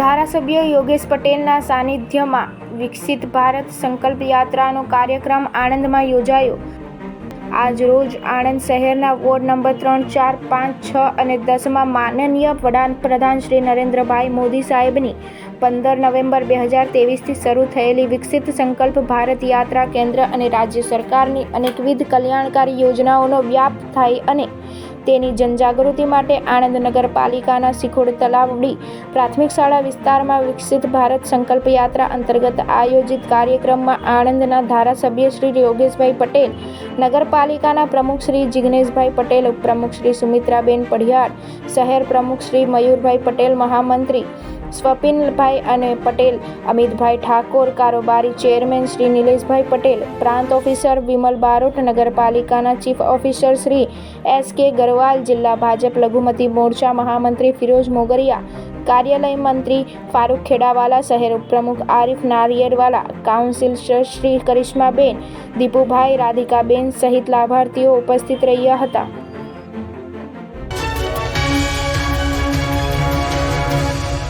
ધારાસભ્ય યોગેશ પટેલના સાનિધ્યમાં વિકસિત ભારત સંકલ્પ યાત્રાનો કાર્યક્રમ આણંદમાં યોજાયો. આજ રોજ આણંદ શહેરના વોર્ડ નંબર ત્રણ, ચાર, પાંચ, છ અને દસમાં માનનીય વડાપ્રધાન શ્રી નરેન્દ્રભાઈ મોદી સાહેબની પંદર નવેમ્બર બે હજાર તેવીસથી શરૂ થયેલી વિકસિત સંકલ્પ ભારત યાત્રા કેન્દ્ર અને રાજ્ય સરકારની અનેકવિધ કલ્યાણકારી યોજનાઓનો વ્યાપ થાય અને તેની જનજાગૃતિ માટે આણંદ નગરપાલિકાના શિખોડ તલાવડી પ્રાથમિક શાળા વિસ્તારમાં વિકસિત ભારત સંકલ્પ યાત્રા અંતર્ગત આયોજિત કાર્યક્રમમાં આણંદના ધારાસભ્ય શ્રી યોગેશભાઈ પટેલ, નગરપાલિકાના પ્રમુખ શ્રી જિગ્નેશભાઈ પટેલ, ઉપપ્રમુખ શ્રી સુમિત્રાબેન પઢિયાર શહેર પ્રમુખ શ્રી મયુરભાઈ પટેલ, મહામંત્રી સ્વપિનભાઈ અને પટેલ, અમિતભાઈ ઠાકોર, કારોબારી ચેરમેન શ્રી નિલેશભાઈ પટેલ, પ્રાંત ઓફિસર વિમલ બારોટ, નગરપાલિકાના ચીફ ઓફિસર શ્રી એસ કે ગરવાલ, જિલ્લા ભાજપ લઘુમતી મોરચા મહામંત્રી ફિરોજ મોગરિયા, કાર્યાલય મંત્રી ફારૂક ખેડાવાલા, શહેર પ્રમુખ આરિફ નારિયેરવાલા કાઉન્સિલ શ્રી કરિશ્માબેન, દીપુભાઈ રાધિકાબેન સહિત લાભાર્થીઓ ઉપસ્થિત રહ્યા હતા.